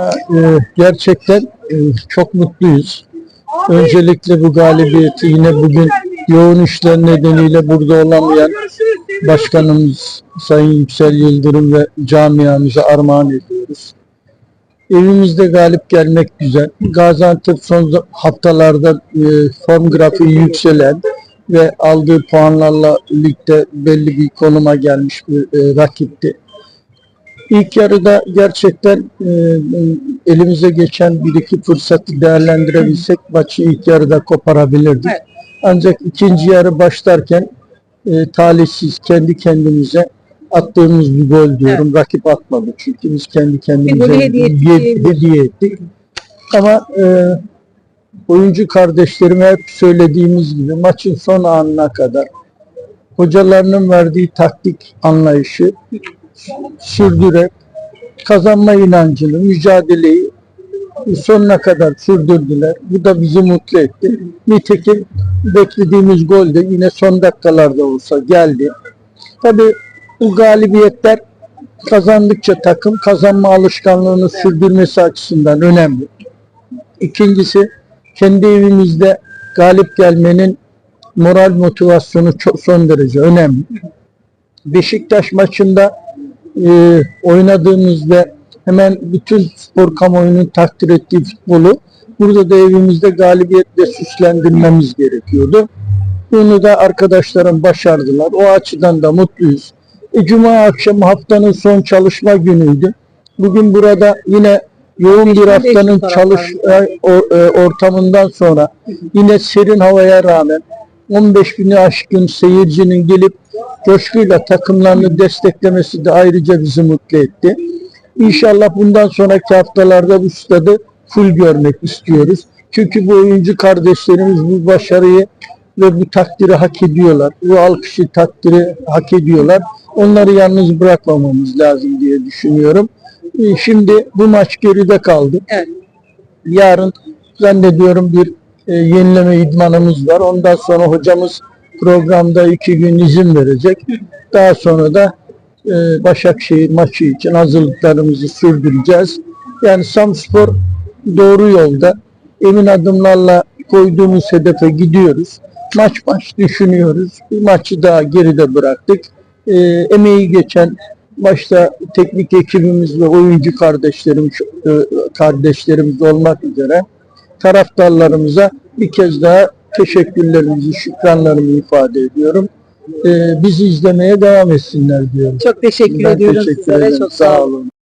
Ee, gerçekten e, çok mutluyuz. Öncelikle bu galibiyeti yine bugün yoğun işler nedeniyle burada olamayan başkanımız Sayın Yüksel Yıldırım ve camiamıza armağan ediyoruz. Evimizde galip gelmek güzel. Gaziantep son haftalarda e, form grafiği yükselen ve aldığı puanlarla ligde belli bir konuma gelmiş bir e, rakipti. İlk yarıda gerçekten e, elimize geçen bir iki fırsatı değerlendirebilsek maçı ilk yarıda koparabilirdik. Evet. Ancak ikinci yarı başlarken e, talihsiz kendi kendimize attığımız bir gol diyorum. Rakip atmadı çünkü biz kendi kendimize golü hediye ettik hediye ettik. Ama e, oyuncu kardeşlerime hep söylediğimiz gibi maçın son anına kadar hocalarının verdiği taktik anlayışı sürdürerek kazanma inancını, mücadeleyi sonuna kadar sürdürdüler. Bu da bizi mutlu etti. Nitekim beklediğimiz gol de yine son dakikalarda olsa geldi. Tabii bu galibiyetler kazandıkça takım kazanma alışkanlığını sürdürmesi açısından önemli. İkincisi kendi evimizde galip gelmenin moral motivasyonu çok son derece önemli. Beşiktaş maçında e, oynadığımızda hemen bütün spor kamuoyunun takdir ettiği futbolu burada da evimizde galibiyetle süslendirmemiz gerekiyordu. Bunu da arkadaşlarım başardılar. O açıdan da mutluyuz. E, Cuma akşamı haftanın son çalışma günüydü. Bugün burada yine yoğun bir haftanın çalış e, e, ortamından sonra yine serin havaya rağmen 15 bini aşkın seyircinin gelip coşkuyla takımlarını desteklemesi de ayrıca bizi mutlu etti. İnşallah bundan sonraki haftalarda bu stadı full görmek istiyoruz. Çünkü bu oyuncu kardeşlerimiz bu başarıyı ve bu takdiri hak ediyorlar. Bu alkışı takdiri hak ediyorlar. Onları yalnız bırakmamamız lazım diye düşünüyorum. Ee, Şimdi bu maç geride kaldı. Evet. Yarın zannediyorum bir e, yenileme idmanımız var. Ondan sonra hocamız programda iki gün izin verecek. Daha sonra da e, Başakşehir maçı için hazırlıklarımızı sürdüreceğiz. Yani Samspor doğru yolda emin adımlarla koyduğumuz hedefe gidiyoruz. Maç maç düşünüyoruz. Bir maçı daha geride bıraktık. E, emeği geçen başta teknik ekibimiz ve oyuncu kardeşlerim e, kardeşlerimiz olmak üzere taraftarlarımıza bir kez daha teşekkürlerimizi, şükranlarımı ifade ediyorum. E, bizi izlemeye devam etsinler diyorum. Çok teşekkür Ben ediyorum teşekkür sizlere. ederim. Çok sağ olun.